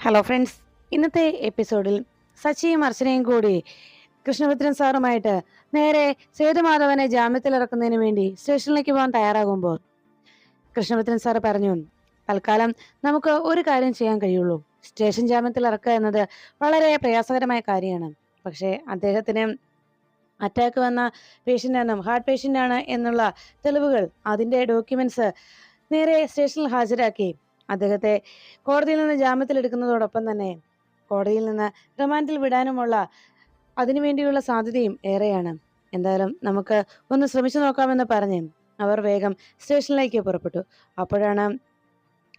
Hello friends ഇന്നത്തെ എപ്പിസോഡിൽ സച്ചിയും അർച്ചനയും കൂടി കൃഷ്ണപുത്രൻ സാറുമായിട്ട് നേരെ സേതുമാധവനെ ജാമ്യത്തിൽ ഇറക്കുന്നതിന് വേണ്ടി സ്റ്റേഷനിലേക്ക് പോകാൻ തയ്യാറാകുമ്പോൾ കൃഷ്ണപുത്രൻ സാറ് പറഞ്ഞു തൽക്കാലം നമുക്ക് ഒരു കാര്യം ചെയ്യാൻ കഴിയുള്ളൂ. സ്റ്റേഷൻ ജാമ്യത്തിൽ ഇറക്കുക എന്നത് വളരെ പ്രയാസകരമായ കാര്യമാണ്. പക്ഷേ അദ്ദേഹത്തിന് അറ്റാക്ക് വന്ന പേഷ്യന്റാണ് ഹാർട്ട് പേഷ്യന്റാണ് എന്നുള്ള തെളിവുകൾ അതിന്റെ ഡോക്യുമെന്റ്സ് നേരെ സ്റ്റേഷനിൽ ഹാജരാക്കി അദ്ദേഹത്തെ കോടതിയിൽ നിന്ന് ജാമ്യത്തിലെടുക്കുന്നതോടൊപ്പം തന്നെ കോടതിയിൽ നിന്ന് റിമാൻഡിൽ വിടാനുമുള്ള അതിനുവേണ്ടിയുള്ള സാധ്യതയും ഏറെയാണ്. എന്തായാലും നമുക്ക് ഒന്ന് ശ്രമിച്ചു നോക്കാമെന്ന് പറഞ്ഞ് അവർ വേഗം സ്റ്റേഷനിലേക്ക് പുറപ്പെട്ടു. അപ്പോഴാണ്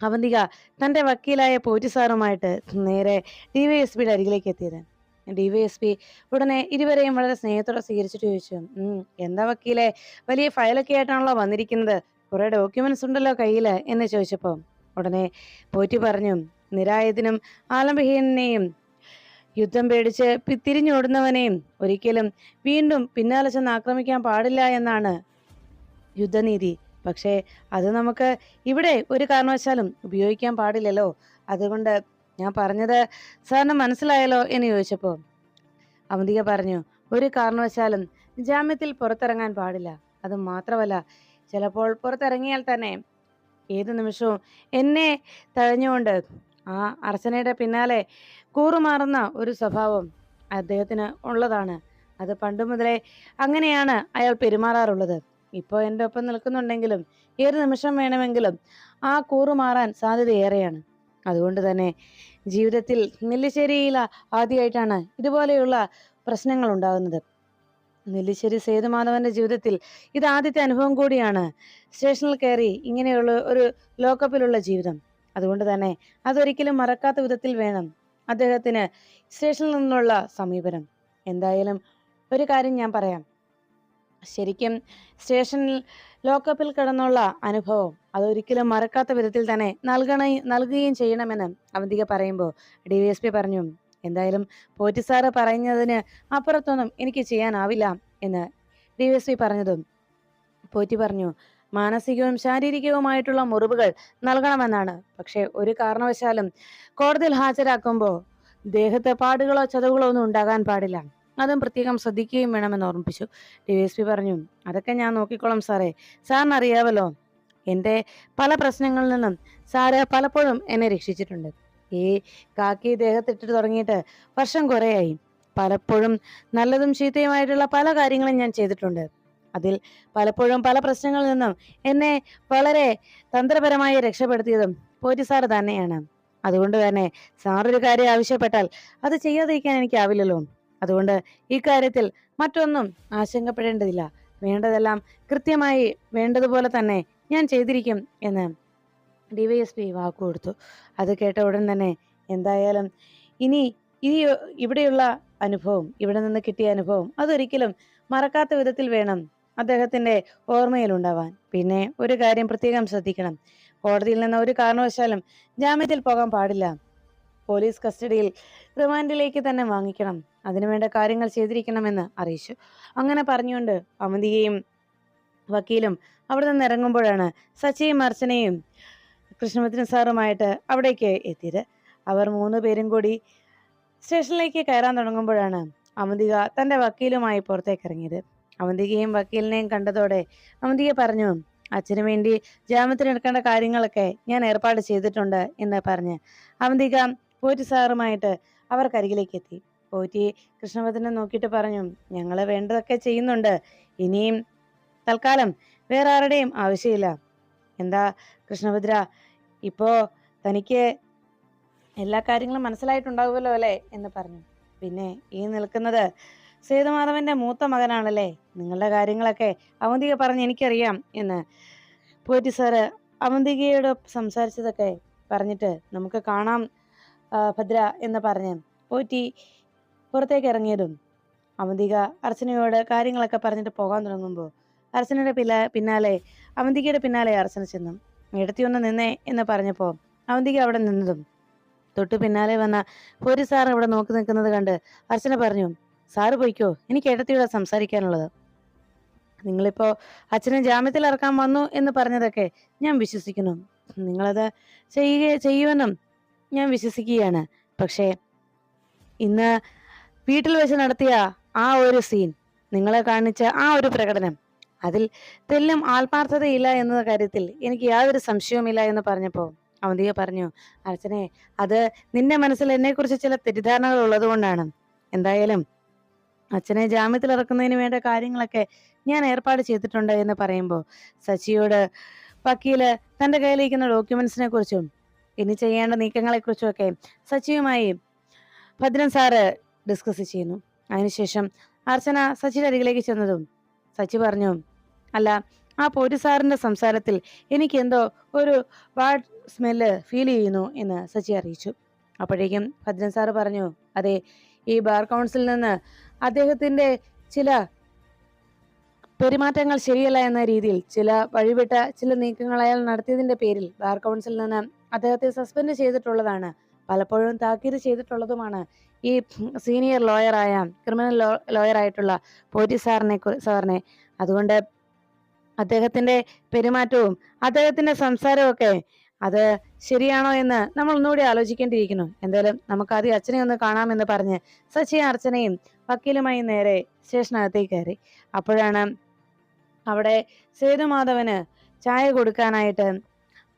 അവന്തിക തന്റെ വക്കീലായ പോറ്റി സാറുമായിട്ട് നേരെ ഡി വൈ എസ് പിയുടെ അരികിലേക്ക് എത്തിയത്. ഡി വൈ എസ് പി ഉടനെ ഇരുവരെയും വളരെ സ്നേഹത്തോടെ സ്വീകരിച്ചിട്ട് ചോദിച്ചു എന്താ വക്കീലെ? വലിയ ഫയലൊക്കെ ആയിട്ടാണല്ലോ വന്നിരിക്കുന്നത്. കുറെ ഡോക്യുമെന്റ്സ് ഉണ്ടല്ലോ കയ്യിൽ? എന്ന് ചോദിച്ചപ്പോൾ ഉടനെ പോറ്റി പറഞ്ഞു നിരായതിനും ആലംബഹീനെയും യുദ്ധം പേടിച്ച് തിരിഞ്ഞോടുന്നവനെയും ഒരിക്കലും വീണ്ടും പിന്നാലെ ചെന്ന് ആക്രമിക്കാൻ പാടില്ല എന്നാണ് യുദ്ധനീതി. പക്ഷേ അത് നമുക്ക് ഇവിടെ ഒരു കാരണവശാലും ഉപയോഗിക്കാൻ പാടില്ലല്ലോ. അതുകൊണ്ട് ഞാൻ പറഞ്ഞത് സാറിന് മനസ്സിലായല്ലോ എന്ന് ചോദിച്ചപ്പോൾ അവന്തിക പറഞ്ഞു ഒരു കാരണവശാലും ജാമ്യത്തിൽ പുറത്തിറങ്ങാൻ പാടില്ല. അത് മാത്രമല്ല ചിലപ്പോൾ പുറത്തിറങ്ങിയാൽ തന്നെ ഏത് നിമിഷവും എന്നെ തഴഞ്ഞുകൊണ്ട് ആ അർച്ചനയുടെ പിന്നാലെ കൂറുമാറുന്ന ഒരു സ്വഭാവം അദ്ദേഹത്തിന് ഉള്ളതാണ്. അത് പണ്ട് മുതലേ അങ്ങനെയാണ് അയാൾ പെരുമാറാറുള്ളത്. ഇപ്പോൾ എന്റെ ഒപ്പം നിൽക്കുന്നുണ്ടെങ്കിലും ഏത് നിമിഷം വേണമെങ്കിലും ആ കൂറുമാറാൻ സാധ്യത ഏറെയാണ് അതുകൊണ്ട് തന്നെ ജീവിതത്തിൽ നെല്ലിശ്ശേരിയിൽ ആദ്യമായിട്ടാണ് ഇതുപോലെയുള്ള പ്രശ്നങ്ങൾ ഉണ്ടാകുന്നത്. നെല്ലിശ്ശേരി സേതുമാധവന്റെ ജീവിതത്തിൽ ഇത് ആദ്യത്തെ അനുഭവം കൂടിയാണ്. സ്റ്റേഷനിൽ കയറി ഇങ്ങനെയുള്ള ഒരു ലോക്കപ്പിലുള്ള ജീവിതം. അതുകൊണ്ട് തന്നെ അതൊരിക്കലും മറക്കാത്ത വിധത്തിൽ വേണം അദ്ദേഹത്തിന് സ്റ്റേഷനിൽ നിന്നുള്ള സമീപനം. എന്തായാലും ഒരു കാര്യം ഞാൻ പറയാം. ശരിക്കും സ്റ്റേഷനിൽ ലോക്കപ്പിൽ കിടന്നുള്ള അനുഭവം അതൊരിക്കലും മറക്കാത്ത വിധത്തിൽ തന്നെ നൽകണ നൽകുകയും ചെയ്യണമെന്ന് അവന്തിക പറയുമ്പോൾ ഡി പറഞ്ഞു. എന്തായാലും പോറ്റി സാറ് പറയുന്നതിന് അപ്പുറത്തൊന്നും എനിക്ക് ചെയ്യാനാവില്ല എന്ന് ഡി എസ് പി പറഞ്ഞതും പോറ്റി പറഞ്ഞു മാനസികവും ശാരീരികവുമായിട്ടുള്ള മുറിവുകൾ നൽകണമെന്നാണ്. പക്ഷേ ഒരു കാരണവശാലും കോടതിയിൽ ഹാജരാക്കുമ്പോൾ ദേഹത്ത് പാടുകളോ ചതവുകളോ ഒന്നും ഉണ്ടാകാൻ പാടില്ല. അതും പ്രത്യേകം ശ്രദ്ധിക്കുകയും വേണമെന്ന് ഓർമ്മിപ്പിച്ചു ഡി എസ് പി പറഞ്ഞു. അതൊക്കെ ഞാൻ നോക്കിക്കോളാം സാറേ. സാറിന് അറിയാവല്ലോ എന്റെ പല പ്രശ്നങ്ങളിൽ നിന്നും സാറ് പലപ്പോഴും എന്നെ രക്ഷിച്ചിട്ടുണ്ട്. ഈ കാക്കി ദേഹത്തിട്ടിട്ട് തുടങ്ങിയിട്ട് വർഷം കുറേയായി. പലപ്പോഴും നല്ലതും ചീത്തയുമായിട്ടുള്ള പല കാര്യങ്ങളും ഞാൻ ചെയ്തിട്ടുണ്ട്. അതിൽ പലപ്പോഴും പല പ്രശ്നങ്ങളിൽ നിന്നും എന്നെ വളരെ തന്ത്രപരമായി രക്ഷപ്പെടുത്തിയതും പോറ്റി സാറ് തന്നെയാണ്. അതുകൊണ്ട് തന്നെ സാറൊരു കാര്യം ആവശ്യപ്പെട്ടാൽ അത് ചെയ്യാതിരിക്കാൻ എനിക്കാവില്ലല്ലോ അതുകൊണ്ട് ഈ കാര്യത്തിൽ മറ്റൊന്നും ആശങ്കപ്പെടേണ്ടതില്ല. വേണ്ടതെല്ലാം കൃത്യമായി വേണ്ടതുപോലെ തന്നെ ഞാൻ ചെയ്തിരിക്കും എന്ന് ഡിവൈഎസ്പി വാക്ക് കൊടുത്തു. അത് കേട്ട ഉടൻ തന്നെ എന്തായാലും ഇനി ഇനി ഇവിടെയുള്ള അനുഭവം ഇവിടെ നിന്ന് കിട്ടിയ അനുഭവം അതൊരിക്കലും മറക്കാത്ത വിധത്തിൽ വേണം അദ്ദേഹത്തിന്റെ ഓർമ്മയിലുണ്ടാവാൻ പിന്നെ ഒരു കാര്യം പ്രത്യേകം ശ്രദ്ധിക്കണം. കോടതിയിൽ നിന്ന് ഒരു കാരണവശാലും ജാമ്യത്തിൽ പോകാൻ പാടില്ല. പോലീസ് കസ്റ്റഡിയിൽ റിമാൻഡിലേക്ക് തന്നെ വാങ്ങിക്കണം. അതിനുവേണ്ട കാര്യങ്ങൾ ചെയ്തിരിക്കണമെന്ന് അറിയിച്ചു. അങ്ങനെ പറഞ്ഞുകൊണ്ട് അമിതിയെയും വക്കീലും അവിടെ നിന്ന് ഇറങ്ങുമ്പോഴാണ് സച്ചിയും അർച്ചനയും കൃഷ്ണമിത്രൻ സാറുമായിട്ട് അവിടേക്ക് എത്തിയത്. അവർ മൂന്ന് പേരും കൂടി സ്റ്റേഷനിലേക്ക് കയറാൻ തുടങ്ങുമ്പോഴാണ് അവന്തിക തന്റെ വക്കീലുമായി പുറത്തേക്ക് ഇറങ്ങിയത്. അവന്തികയും വക്കീലിനെയും കണ്ടതോടെ അവന്തിക പറഞ്ഞു അച്ഛന് വേണ്ടി ജാമ്യത്തിന് എടുക്കേണ്ട കാര്യങ്ങളൊക്കെ ഞാൻ ഏർപ്പാട് ചെയ്തിട്ടുണ്ട് എന്ന് പറഞ്ഞ് അവന്തിക പോറ്റി സാറുമായിട്ട് അവർ അവർക്കരികിലേക്ക് എത്തി. പോറ്റി കൃഷ്ണഭദ്രനെ നോക്കിയിട്ട് പറഞ്ഞു ഞങ്ങൾ വേണ്ടതൊക്കെ ചെയ്യുന്നുണ്ട്. ഇനിയും തൽക്കാലം വേറെ ആരുടെയും ആവശ്യമില്ല. എന്താ കൃഷ്ണഭദ്ര ഇപ്പോ തനിക്ക് എല്ലാ കാര്യങ്ങളും മനസ്സിലായിട്ടുണ്ടാവുമല്ലോ അല്ലേ എന്ന് പറഞ്ഞു. പിന്നെ ഈ നിൽക്കുന്നത് സേതുമാധവന്റെ മൂത്ത മകനാണല്ലേ? നിങ്ങളുടെ കാര്യങ്ങളൊക്കെ അവന്തിക പറഞ്ഞ് എനിക്കറിയാം എന്ന് പോറ്റി സാറ് അവന്തികയോട് സംസാരിച്ചതൊക്കെ പറഞ്ഞിട്ട് നമുക്ക് കാണാം ഭദ്ര എന്ന് പറഞ്ഞ് പോറ്റി പുറത്തേക്ക് ഇറങ്ങിയതും അവന്തിക അർച്ചനയോട് കാര്യങ്ങളൊക്കെ പറഞ്ഞിട്ട് പോകാൻ തുടങ്ങുമ്പോൾ അർച്ചനയുടെ പിന്നാലെ അവന്തികയുടെ പിന്നാലെ അർച്ചന ചെന്നു. ഇടത്തി ഒന്ന് നിന്നേ എന്ന് പറഞ്ഞപ്പോൾ അവന്തിക അവിടെ നിന്നതും. തൊട്ടു പിന്നാലെ വന്ന ഒരു സാർ ഇവിടെ നോക്കി നിൽക്കുന്നത് കണ്ട് അർച്ചന പറഞ്ഞു സാറ് പോയിക്കോ എനിക്ക് ഇടത്തിയുടെ സംസാരിക്കാനുള്ളത്. നിങ്ങളിപ്പോ അച്ഛനെ ജാമ്യത്തിൽ ഇറക്കാൻ വന്നു എന്ന് പറഞ്ഞതൊക്കെ ഞാൻ വിശ്വസിക്കുന്നു. നിങ്ങളത് ചെയ്യുക ചെയ്യുമെന്നും ഞാൻ വിശ്വസിക്കുകയാണ്. പക്ഷേ ഇന്ന് വീട്ടിൽ വെച്ച് നടത്തിയ ആ ഒരു സീൻ നിങ്ങളെ കാണിച്ച ആ ഒരു പ്രകടനം അതിൽ തെല്ലും ആത്മാർത്ഥതയില്ല എന്ന കാര്യത്തിൽ എനിക്ക് യാതൊരു സംശയവുമില്ല എന്ന് പറഞ്ഞപ്പോൾ അവന്തിക പറഞ്ഞു അർച്ചനെ അത് നിന്റെ മനസ്സിൽ എന്നെക്കുറിച്ച് ചില തെറ്റിദ്ധാരണകൾ ഉള്ളത് കൊണ്ടാണ്. എന്തായാലും അച്ഛനെ ജാമ്യത്തിൽ ഇറക്കുന്നതിന് വേണ്ട കാര്യങ്ങളൊക്കെ ഞാൻ ഏർപ്പാട് ചെയ്തിട്ടുണ്ട് എന്ന് പറയുമ്പോൾ സച്ചിയോട് വക്കീൽ തന്റെ കയ്യിലിരിക്കുന്ന ഡോക്യുമെന്റ്സിനെ കുറിച്ചും ഇനി ചെയ്യേണ്ട നീക്കങ്ങളെ കുറിച്ചും ഒക്കെ സച്ചിയുമായി ഭദ്രൻ സാറ് ഡിസ്കസ് ചെയ്യുന്നു. അതിനുശേഷം അർച്ചന സച്ചിയുടെ അരികിലേക്ക് ചെന്നതും സച്ചി പറഞ്ഞു അല്ല ആ പോലീസ് സാറിന്റെ സംസാരത്തിൽ എനിക്ക് എന്തോ ഒരു ബാഡ് സ്മെല്ല് ഫീൽ ചെയ്യുന്നു എന്ന് സച്ചി അറിയിച്ചു. അപ്പോഴേക്കും ഭദ്രൻ സാറ് പറഞ്ഞു അതെ ഈ ബാർ കൗൺസിലിൽ നിന്ന് അദ്ദേഹത്തിന്റെ ചില പെരുമാറ്റങ്ങൾ ശരിയല്ല എന്ന രീതിയിൽ ചില വഴിവിട്ട ചില നീക്കങ്ങൾ അയാൾ നടത്തിയതിന്റെ പേരിൽ ബാർ കൗൺസിലിൽ നിന്ന് അദ്ദേഹത്തെ സസ്പെൻഡ് ചെയ്തിട്ടുള്ളതാണ്. പലപ്പോഴും താക്കീത് ചെയ്തിട്ടുള്ളതുമാണ് ഈ സീനിയർ ലോയറായ ക്രിമിനൽ ലോ ലോയർ ആയിട്ടുള്ള പോലീസ് സാറിനെ സാറിനെ അതുകൊണ്ട് അദ്ദേഹത്തിന്റെ പെരുമാറ്റവും അദ്ദേഹത്തിന്റെ സംസാരവും ഒക്കെ അത് ശരിയാണോ എന്ന് നമ്മൾ ഒന്നുകൂടി ആലോചിക്കേണ്ടിയിരിക്കുന്നു. എന്തായാലും നമുക്ക് ആദ്യം അച്ഛനെ ഒന്ന് കാണാമെന്ന് പറഞ്ഞ് സച്ചി അർച്ചനയും വക്കീലുമായി നേരെ സ്റ്റേഷനകത്തേക്ക് കയറി. അപ്പോഴാണ് അവിടെ സേതുമാധവന് ചായ കൊടുക്കാനായിട്ട്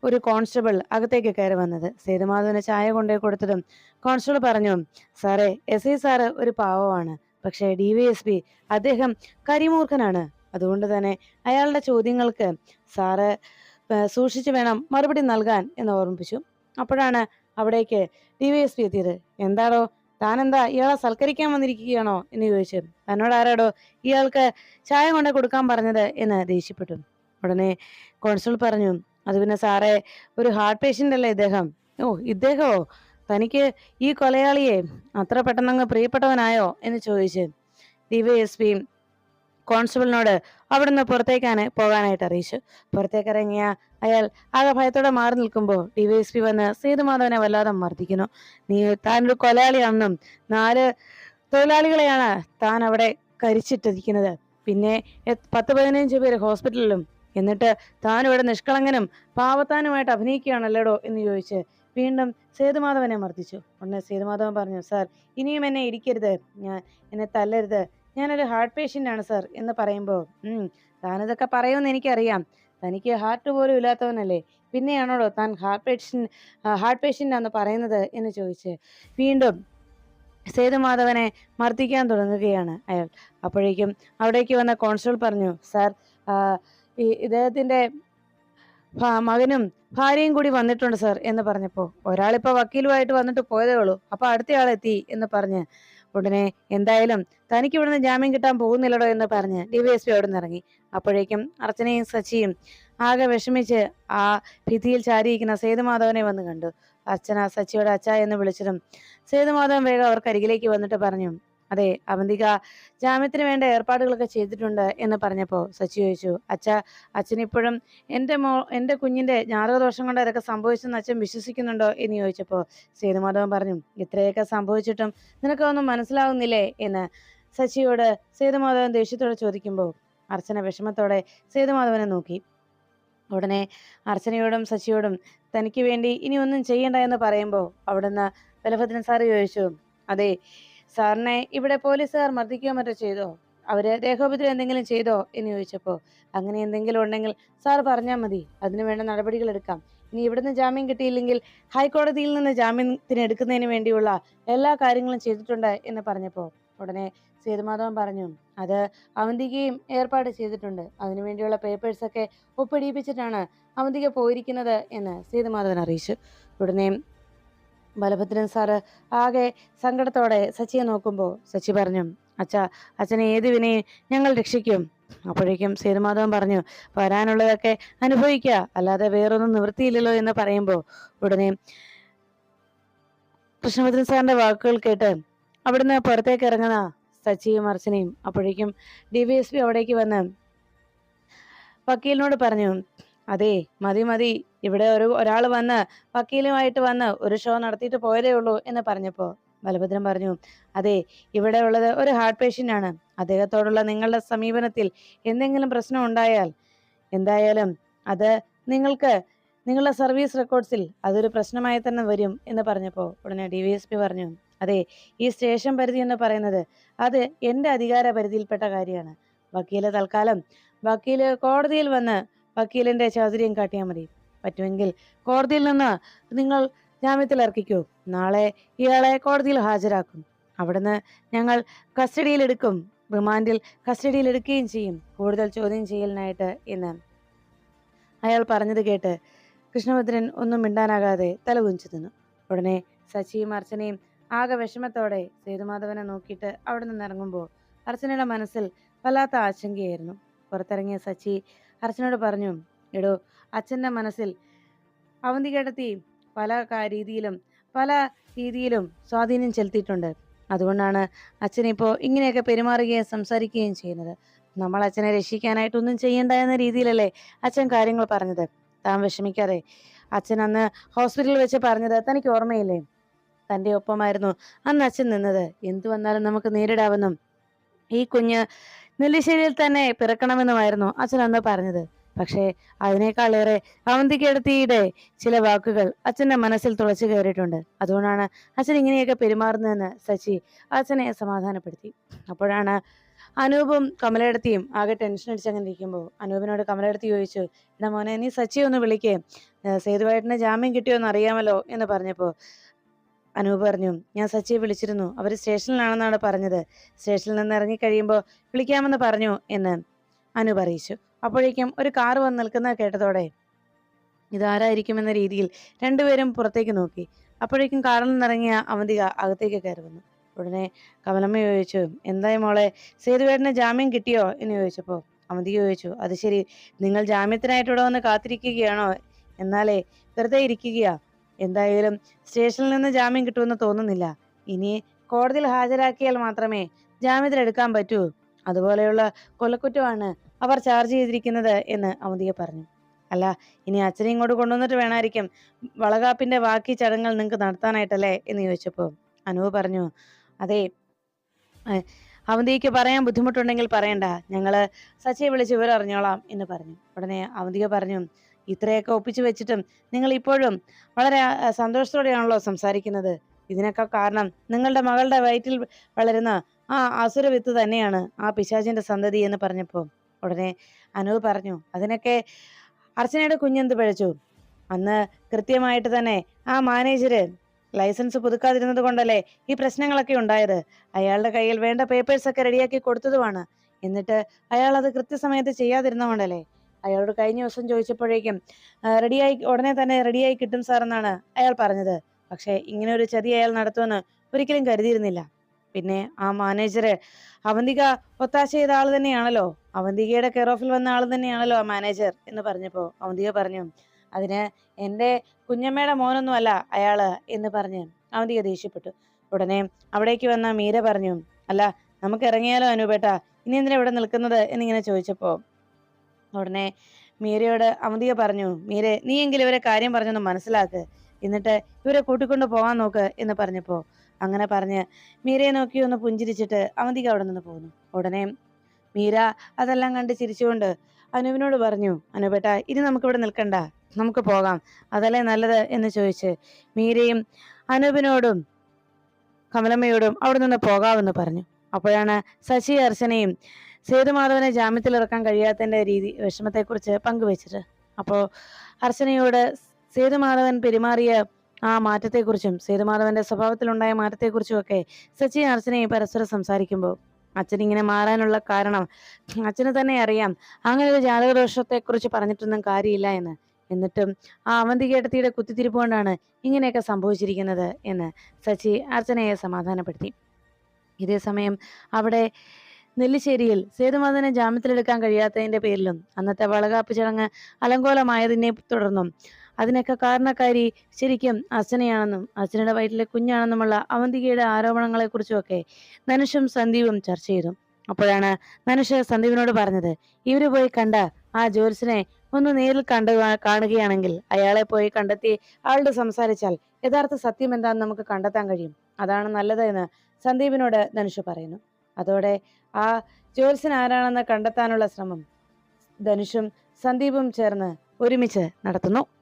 ഒരു കോൺസ്റ്റബിൾ അകത്തേക്ക് കയറി വന്നത്. സേതുമാധവന് ചായ കൊണ്ടേ കൊടുത്തതും കോൺസ്റ്റബിൾ പറഞ്ഞു സാറേ എസ് ഐ സാറ് ഒരു പാവമാണ്. പക്ഷേ ഡി വൈ എസ് പി അദ്ദേഹം കരിമൂർഖനാണ്. അതുകൊണ്ട് തന്നെ അയാളുടെ ചോദ്യങ്ങൾക്ക് സാറ് സൂക്ഷിച്ചു വേണം മറുപടി നൽകാൻ എന്ന് ഓർമ്മിപ്പിച്ചു. അപ്പോഴാണ് അവിടേക്ക് ഡി വൈ എസ് പി എത്തിയത്. എന്താണോ താനെന്താ ഇയാളെ സൽക്കരിക്കാൻ വന്നിരിക്കുകയാണോ എന്ന് ചോദിച്ചു. തന്നോട് ആരാടോ ഇയാൾക്ക് ചായ കൊണ്ട് കൊടുക്കാൻ പറഞ്ഞത് എന്ന് ദേഷ്യപ്പെട്ടു. ഉടനെ കോൺസ്റ്റബിൾ പറഞ്ഞു അത് പിന്നെ സാറേ ഒരു ഹാർട്ട് പേഷ്യന്റ് അല്ലേ ഇദ്ദേഹം? ഓ ഇദ്ദേഹമോ തനിക്ക് ഈ കൊലയാളിയെ അത്ര പെട്ടെന്നങ്ങ് പ്രിയപ്പെട്ടവനായോ? എന്ന് ചോദിച്ച്. ഡിവൈഎസ്പി കോൺസ്റ്റബിളിനോട് അവിടുന്ന് പുറത്തേക്കാണ് പോകാനായിട്ട് അറിയിച്ചു. പുറത്തേക്ക് ഇറങ്ങിയ അയാൾ ആകെ ഭയത്തോടെ മാറി നിൽക്കുമ്പോൾ ഡിവൈഎസ്പി വന്ന് സേതുമാധവനെ വല്ലാതെ മർദ്ദിക്കുന്നു. നീ താനൊരു കൊലയാളിയാണെന്നും നാല് തൊഴിലാളികളെയാണ് താൻ അവിടെ കരിച്ചിട്ടിരിക്കുന്നത്. പിന്നെ പത്ത് പതിനഞ്ച് പേര് ഹോസ്പിറ്റലിലും. എന്നിട്ട് താൻ ഇവിടെ നിഷ്കളങ്കനും പാവത്താനുമായിട്ട് അഭിനയിക്കുകയാണല്ലേടോ എന്ന് ചോദിച്ച് വീണ്ടും സേതുമാധവനെ മർദ്ദിച്ചു. ഉടനെ സേതുമാധവൻ പറഞ്ഞു സാർ ഇനിയും എന്നെ ഇരിക്കരുത് ഞാൻ എന്നെ തല്ലരുത്. ഞാനൊരു ഹാർട്ട് പേഷ്യന്റ് ആണ് സാർ എന്ന് പറയുമ്പോൾ താനിതൊക്കെ പറയുമെന്ന് എനിക്കറിയാം. തനിക്ക് ഹാർട്ട് പോലും ഇല്ലാത്തവനല്ലേ. പിന്നെയാണോടോ താൻ ഹാർട്ട് പേഷ്യന്റ് ഹാർട്ട് പേഷ്യന്റ് ആണെന്ന് പറയുന്നത് എന്ന് ചോദിച്ച് വീണ്ടും സേതുമാധവനെ മർദ്ദിക്കാൻ തുടങ്ങുകയാണ് അയാൾ. അപ്പോഴേക്കും അവിടേക്ക് വന്ന കോൺസ്റ്റബിൾ പറഞ്ഞു സാർ ഇദ്ദേഹത്തിന്റെ മകനും ഭാര്യയും കൂടി വന്നിട്ടുണ്ട് സാർ എന്ന് പറഞ്ഞപ്പോൾ ഒരാളിപ്പോൾ വക്കീലുമായിട്ട് വന്നിട്ട് പോയതേ ഉള്ളൂ. അപ്പോൾ അടുത്തയാളെത്തി എന്ന് പറഞ്ഞ് ഉടനെ എന്തായാലും തനിക്ക് ഇവിടുന്ന് ജാമ്യം കിട്ടാൻ പോകുന്നില്ലടോ എന്ന് പറഞ്ഞ് ഡിവൈഎസ്പി അവിടെ നിന്ന് ഇറങ്ങി. അപ്പോഴേക്കും അർച്ചനയും സച്ചിയും ആകെ വിഷമിച്ച് ആ ഭിത്തിയിൽ ചാരിയിരിക്കുന്ന സേതുമാധവനെ വന്ന് കണ്ടു. അർച്ചന സച്ചിയുടെ അച്ഛ എന്ന് വിളിച്ചതും സേതുമാധവൻ വേഗം അവർക്ക് അരികിലേക്ക് വന്നിട്ട് പറഞ്ഞു അതെ അവന്തിക ജാമ്യത്തിന് വേണ്ട ഏർപ്പാടുകളൊക്കെ ചെയ്തിട്ടുണ്ട് എന്ന് പറഞ്ഞപ്പോൾ സച്ചി ചോദിച്ചു. അച്ഛ അച്ഛൻ ഇപ്പോഴും എന്റെ മോ എന്റെ കുഞ്ഞിന്റെ ജാതകദോഷം കൊണ്ട് അതൊക്കെ സംഭവിച്ചെന്ന് അച്ഛൻ വിശ്വസിക്കുന്നുണ്ടോ? എന്ന് ചോദിച്ചപ്പോൾ സേതുമാധവൻ പറഞ്ഞു ഇത്രയൊക്കെ സംഭവിച്ചിട്ടും നിനക്കൊന്നും മനസ്സിലാവുന്നില്ലേ? എന്ന് സച്ചിയോട് സേതുമാധവൻ ദേഷ്യത്തോടെ ചോദിക്കുമ്പോൾ അർച്ചന വിഷമത്തോടെ സേതുമാധവനെ നോക്കി. ഉടനെ അർച്ചനയോടും സച്ചിയോടും തനിക്ക് വേണ്ടി ഇനി ഒന്നും ചെയ്യണ്ട എന്ന് പറയുമ്പോൾ അവിടുന്ന് ബലഭദ്രൻ സാറ് ചോദിച്ചു അതെ സാറിനെ ഇവിടെ പോലീസുകാർ മർദ്ദിക്കുകയോ മറ്റോ ചെയ്തോ? അവർ ദേഹോപദ്രം എന്തെങ്കിലും ചെയ്തോ? എന്ന് ചോദിച്ചപ്പോൾ അങ്ങനെ എന്തെങ്കിലും ഉണ്ടെങ്കിൽ സാർ പറഞ്ഞാൽ മതി. അതിനു വേണ്ട നടപടികൾ എടുക്കാം. ഇനി ഇവിടുന്ന് ജാമ്യം കിട്ടിയില്ലെങ്കിൽ ഹൈക്കോടതിയിൽ നിന്ന് ജാമ്യത്തിന് എടുക്കുന്നതിന് വേണ്ടിയുള്ള എല്ലാ കാര്യങ്ങളും ചെയ്തിട്ടുണ്ട് എന്ന് പറഞ്ഞപ്പോൾ ഉടനെ സേതുമാധവൻ പറഞ്ഞു അത് അവന്തികയും ഏർപ്പാട് ചെയ്തിട്ടുണ്ട്. അതിനുവേണ്ടിയുള്ള പേപ്പേഴ്സൊക്കെ ഒപ്പിടിയിപ്പിച്ചിട്ടാണ് അവന്തിക പോയിരിക്കുന്നത് എന്ന് സേതുമാധവൻ അറിയിച്ചു. ഉടനെ ബലഭദ്രൻ സാറ് ആകെ സങ്കടത്തോടെ സച്ചിയെ നോക്കുമ്പോൾ സച്ചി പറഞ്ഞു അച്ഛ അച്ഛനെ ഏത് വിനയും ഞങ്ങൾ രക്ഷിക്കും. അപ്പോഴേക്കും സേതുമാധവൻ പറഞ്ഞു വരാനുള്ളതൊക്കെ അനുഭവിക്കുക അല്ലാതെ വേറൊന്നും നിവൃത്തിയില്ലല്ലോ എന്ന് പറയുമ്പോൾ ഉടനെ കൃഷ്ണഭദ്രൻ സാറിന്റെ വാക്കുകൾ കേട്ട് അവിടുന്ന് പുറത്തേക്ക് ഇറങ്ങുന്ന സച്ചിയും അർച്ചനയും അപ്പോഴേക്കും ഡി വി എസ് പി അവിടേക്ക് വന്ന് വക്കീലിനോട് പറഞ്ഞു അതെ മതി മതി. ഇവിടെ ഒരു ഒരാൾ വന്ന് വക്കീലുമായിട്ട് വന്ന് ഒരു ഷോ നടത്തിയിട്ട് പോയതേ ഉള്ളൂ എന്ന് പറഞ്ഞപ്പോൾ ബലഭദ്രൻ പറഞ്ഞു അതെ ഇവിടെ ഉള്ളത് ഒരു ഹാർട്ട് പേഷ്യന്റ് ആണ്. അദ്ദേഹത്തോടുള്ള നിങ്ങളുടെ സമീപനത്തിൽ എന്തെങ്കിലും പ്രശ്നം ഉണ്ടായാൽ എന്തായാലും അത് നിങ്ങൾക്ക് നിങ്ങളുടെ സർവീസ് റെക്കോർഡ്സിൽ അതൊരു പ്രശ്നമായി തന്നെ വരും എന്ന് പറഞ്ഞപ്പോൾ ഉടനെ ഡി വി എസ് പി പറഞ്ഞു അതെ ഈ സ്റ്റേഷൻ പരിധി എന്ന് പറയുന്നത് അത് എന്റെ അധികാര പരിധിയിൽപ്പെട്ട കാര്യമാണ്. വക്കീൽ തൽക്കാലം വക്കീൽ കോടതിയിൽ വന്ന് വക്കീലിന്റെ ചാതുര്യം കാട്ടിയാൽ മതി. പറ്റുമെങ്കിൽ കോടതിയിൽ നിന്ന് നിങ്ങൾ ജാമ്യത്തിൽ ഇറക്കിക്കൂ. നാളെ ഇയാളെ കോടതിയിൽ ഹാജരാക്കും. അവിടുന്ന് ഞങ്ങൾ കസ്റ്റഡിയിൽ എടുക്കും. റിമാൻഡിൽ കസ്റ്റഡിയിൽ എടുക്കുകയും ചെയ്യും. കൂടുതൽ ചോദ്യം ചെയ്യലിനായിട്ട് ഇന്ന് അയാൾ പറഞ്ഞത് കേട്ട് കൃഷ്ണഭദ്രൻ ഒന്നും മിണ്ടാനാകാതെ തലകുഞ്ചു തിന്നു ഉടനെ സച്ചിയും അർച്ചനയും ആകെ വിഷമത്തോടെ സേതുമാധവനെ നോക്കിയിട്ട് അവിടെ നിന്ന് ഇറങ്ങുമ്പോൾ അർച്ചനയുടെ മനസ്സിൽ വല്ലാത്ത ആശങ്കയായിരുന്നു. പുറത്തിറങ്ങിയ സച്ചി അർച്ചനയോട് പറഞ്ഞു എടോ അച്ഛന്റെ മനസ്സിൽ അവന്തികേടത്തി പല രീതിയിലും പല രീതിയിലും സ്വാധീനം ചെലുത്തിയിട്ടുണ്ട്. അതുകൊണ്ടാണ് അച്ഛനിപ്പോൾ ഇങ്ങനെയൊക്കെ പെരുമാറുകയും സംസാരിക്കുകയും ചെയ്യുന്നത്. നമ്മൾ അച്ഛനെ രക്ഷിക്കാനായിട്ടൊന്നും ചെയ്യണ്ട എന്ന രീതിയിലല്ലേ അച്ഛൻ കാര്യങ്ങൾ പറഞ്ഞത്. താൻ വിഷമിക്കാതെ. അച്ഛൻ അന്ന് ഹോസ്പിറ്റലിൽ വെച്ച് പറഞ്ഞത് തനിക്ക് ഓർമ്മയില്ലേ? തന്റെ ഒപ്പമായിരുന്നു അന്ന് അച്ഛൻ നിന്നത്. എന്തു വന്നാലും നമുക്ക് നേരിടാമെന്നും ഈ കുഞ്ഞ് നെല്ലിശ്ശേരിയിൽ തന്നെ പിറക്കണമെന്നുമായിരുന്നു അച്ഛൻ അന്ന് പറഞ്ഞത്. പക്ഷേ അതിനേക്കാളേറെ അവന്തിക്കെടുത്തിയുടെ ചില വാക്കുകൾ അച്ഛന്റെ മനസ്സിൽ തുളച്ചു കയറിയിട്ടുണ്ട്. അതുകൊണ്ടാണ് അച്ഛൻ ഇങ്ങനെയൊക്കെ പെരുമാറുന്നതെന്ന് സച്ചി അച്ഛനെ സമാധാനപ്പെടുത്തി. അപ്പോഴാണ് അനൂപും കമലയെടുത്തിയും ആകെ ടെൻഷൻ അടിച്ചങ്ങനെ ഇരിക്കുമ്പോൾ അനൂപിനോട് കമലയെടുത്തി ചോദിച്ചു എടാ മോനെ നീ സച്ചി ഒന്ന് വിളിക്കേ. സേതുവായിട്ടിന് ജാമ്യം കിട്ടിയോ എന്ന് അറിയാമല്ലോ എന്ന് പറഞ്ഞപ്പോൾ അനൂപ് പറഞ്ഞു ഞാൻ സച്ചിയെ വിളിച്ചിരുന്നു. അവർ സ്റ്റേഷനിലാണെന്നാണ് പറഞ്ഞത്. സ്റ്റേഷനിൽ നിന്ന് ഇറങ്ങി കഴിയുമ്പോൾ വിളിക്കാമെന്ന് പറഞ്ഞു എന്ന് അനൂപ് അറിയിച്ചു. അപ്പോഴേക്കും ഒരു കാർ വന്ന് നിൽക്കുന്നത് കേട്ടതോടെ ഇതാരായിരിക്കുമെന്ന രീതിയിൽ രണ്ടുപേരും പുറത്തേക്ക് നോക്കി. അപ്പോഴേക്കും കാറിൽ നിന്നിറങ്ങിയ അവന്തിക അകത്തേക്ക് കയറി വന്നു. ഉടനെ കമലമ്മ ചോദിച്ചു എന്തായി മോളെ? സേതുവേട്ടന് ജാമ്യം കിട്ടിയോ? എന്ന് ചോദിച്ചപ്പോൾ അവന്തിക ചോദിച്ചു അത് ശരി നിങ്ങൾ ജാമ്യത്തിനായിട്ട് ഇവിടെ വന്ന് കാത്തിരിക്കുകയാണോ? എന്നാലേ വെറുതെ ഇരിക്കുകയാ. എന്തായാലും സ്റ്റേഷനിൽ നിന്ന് ജാമ്യം കിട്ടുമെന്ന് തോന്നുന്നില്ല. ഇനി കോടതിയിൽ ഹാജരാക്കിയാൽ മാത്രമേ ജാമ്യത്തിൽ എടുക്കാൻ പറ്റൂ. അതുപോലെയുള്ള കൊലക്കുറ്റമാണ് അവർ ചാർജ് ചെയ്തിരിക്കുന്നത് എന്ന് അവന്തിയെ പറഞ്ഞു. അല്ല ഇനി അച്ഛനെ ഇങ്ങോട്ട് കൊണ്ടുവന്നിട്ട് വേണമായിരിക്കും വളകാപ്പിന്റെ ബാക്കി ചടങ്ങുകൾ നിങ്ങൾക്ക് നടത്താനായിട്ടല്ലേ എന്ന് ചോദിച്ചപ്പോൾ അനുവ് പറഞ്ഞു അതെ അവന്തിക്ക് പറയാൻ ബുദ്ധിമുട്ടുണ്ടെങ്കിൽ പറയണ്ട. ഞങ്ങൾ സച്ചിയെ വിളിച്ച് വിവരം അറിഞ്ഞോളാം എന്ന് പറഞ്ഞു. ഉടനെ അവന്തിക പറഞ്ഞു ഇത്രയൊക്കെ ഒപ്പിച്ചു വെച്ചിട്ടും നിങ്ങൾ ഇപ്പോഴും വളരെ സന്തോഷത്തോടെയാണല്ലോ സംസാരിക്കുന്നത്. ഇതിനൊക്കെ കാരണം നിങ്ങളുടെ മകളുടെ വയറ്റിൽ വളരുന്ന ആ അസുര വിത്ത് തന്നെയാണ് ആ പിശാചിന്റെ സന്തതി എന്ന് പറഞ്ഞപ്പോൾ ഉടനെ അനു പറഞ്ഞു അതിനൊക്കെ അർച്ചനയുടെ കുഞ്ഞെന്ത് പഴച്ചു? അന്ന് കൃത്യമായിട്ട് തന്നെ ആ മാനേജര് ലൈസൻസ് പുതുക്കാതിരുന്നത് കൊണ്ടല്ലേ ഈ പ്രശ്നങ്ങളൊക്കെ ഉണ്ടായത്? അയാളുടെ കയ്യിൽ വേണ്ട പേപ്പേഴ്സ് ഒക്കെ റെഡിയാക്കി കൊടുത്തതുമാണ്. എന്നിട്ട് അയാൾ അത് കൃത്യസമയത്ത് ചെയ്യാതിരുന്നതുകൊണ്ടല്ലേ അയാളോട് കഴിഞ്ഞ ദിവസം ചോദിച്ചപ്പോഴേക്കും റെഡിയായി ഉടനെ തന്നെ റെഡിയായി കിട്ടും സാർ എന്നാണ് അയാൾ പറഞ്ഞത്. പക്ഷേ ഇങ്ങനെ ഒരു ചതി അയാൾ നടത്തുമെന്ന് ഒരിക്കലും കരുതിയിരുന്നില്ല. പിന്നെ ആ മാനേജര് അവന്തിക ഒത്താശ ചെയ്ത ആൾ തന്നെയാണല്ലോ. അവന്തികയുടെ കെയർ ഓഫിൽ വന്ന ആൾ തന്നെയാണല്ലോ ആ മാനേജർ എന്ന് പറഞ്ഞപ്പോൾ അവന്തിക പറഞ്ഞു അതിന് എന്റെ കുഞ്ഞമ്മയുടെ മോനൊന്നുമല്ല അയാൾ എന്ന് പറഞ്ഞ് അവന്തിക ദേഷ്യപ്പെട്ടു. ഉടനെ അവിടേക്ക് വന്ന മീര പറഞ്ഞു അല്ല നമുക്ക് ഇറങ്ങിയാലോ അനുപേട്ട ഇനി എന്തിനാ ഇവിടെ നിൽക്കുന്നത്? എന്നിങ്ങനെ ചോദിച്ചപ്പോ ഉടനെ മീരയോട് അമിതിക പറഞ്ഞു മീരെ നീ എങ്കിലും ഇവരെ കാര്യം പറഞ്ഞൊന്ന് മനസ്സിലാക്ക്. എന്നിട്ട് ഇവരെ കൂട്ടിക്കൊണ്ട് പോകാൻ നോക്ക് എന്ന് പറഞ്ഞപ്പോ അങ്ങനെ പറഞ്ഞ് മീരയെ നോക്കി ഒന്ന് പുഞ്ചിരിച്ചിട്ട് അവന്തിക അവിടെ നിന്ന് പോന്നു. ഉടനെ മീര അതെല്ലാം കണ്ട് ചിരിച്ചുകൊണ്ട് അനുവിനോട് പറഞ്ഞു അനുപേട്ട ഇനി നമുക്കിവിടെ നിൽക്കണ്ട. നമുക്ക് പോകാം. അതല്ലേ നല്ലത്? എന്ന് ചോദിച്ച് മീരയും അനൂപിനോടും കമലമ്മയോടും അവിടെ നിന്ന് പോകാമെന്ന് പറഞ്ഞു. അപ്പോഴാണ് ശശി അർച്ചനയും സേതുമാധവനെ ജാമ്യത്തിൽ ഇറക്കാൻ കഴിയാത്തതിന്റെ രീതി വിഷമത്തെക്കുറിച്ച് പങ്കുവച്ചിട്ട്. അപ്പോൾ അർച്ചനയോട് സേതുമാധവൻ പെരുമാറിയ ആ മാറ്റത്തെക്കുറിച്ചും സേതുമാധവന്റെ സ്വഭാവത്തിലുണ്ടായ മാറ്റത്തെക്കുറിച്ചും ഒക്കെ സച്ചിൻ അർച്ചനയും പരസ്പരം സംസാരിക്കുമ്പോൾ അച്ഛൻ ഇങ്ങനെ മാറാനുള്ള കാരണം അച്ഛന് തന്നെ അറിയാം. അങ്ങനെ ഒരു ജാതകദോഷത്തെക്കുറിച്ച് പറഞ്ഞിട്ടൊന്നും കാര്യമില്ല എന്ന്. എന്നിട്ടും ആ അവന്തികേട്ടത്തിയുടെ കുത്തിത്തിരിപ്പ് കൊണ്ടാണ് ഇങ്ങനെയൊക്കെ സംഭവിച്ചിരിക്കുന്നത് എന്ന് സച്ചി അർച്ചനയെ സമാധാനപ്പെടുത്തി. ഇതേ സമയം അവിടെ നെല്ലിശ്ശേരിയിൽ സേതുമാധവനെ ജാമ്യത്തിലെടുക്കാൻ കഴിയാത്തതിന്റെ പേരിലും അന്നത്തെ വളകാപ്പ് ചടങ്ങ് അലങ്കോലമായതിനെ തുടർന്നും. അതിനൊക്കെ കാരണക്കാരി ശരിക്കും അച്ഛനെയാണെന്നും അർച്ചനയുടെ വയറ്റിലെ കുഞ്ഞാണെന്നുമുള്ള അവന്തികയുടെ ആരോപണങ്ങളെക്കുറിച്ചുമൊക്കെ ധനുഷും സന്ദീപും ചർച്ച ചെയ്തു. അപ്പോഴാണ് ധനുഷ് സന്ദീപിനോട് പറഞ്ഞത് ഇവർ പോയി കണ്ട ആ ജോത്സനെ ഒന്ന് നേരിൽ കണ്ട കാണുകയാണെങ്കിൽ അയാളെ പോയി കണ്ടെത്തി ആളോട് സംസാരിച്ചാൽ യഥാർത്ഥ സത്യം എന്താണെന്ന് നമുക്ക് കണ്ടെത്താൻ കഴിയും. അതാണ് നല്ലത് എന്ന് സന്ദീപിനോട് ധനുഷ് പറയുന്നു. അതോടെ ആ ജ്യോത്സ്യൻ ആരാണെന്ന് കണ്ടെത്താനുള്ള ശ്രമം. ധനുഷും സന്ദീപും ചേർന്ന് ഒരുമിച്ച് നടത്തുന്നു.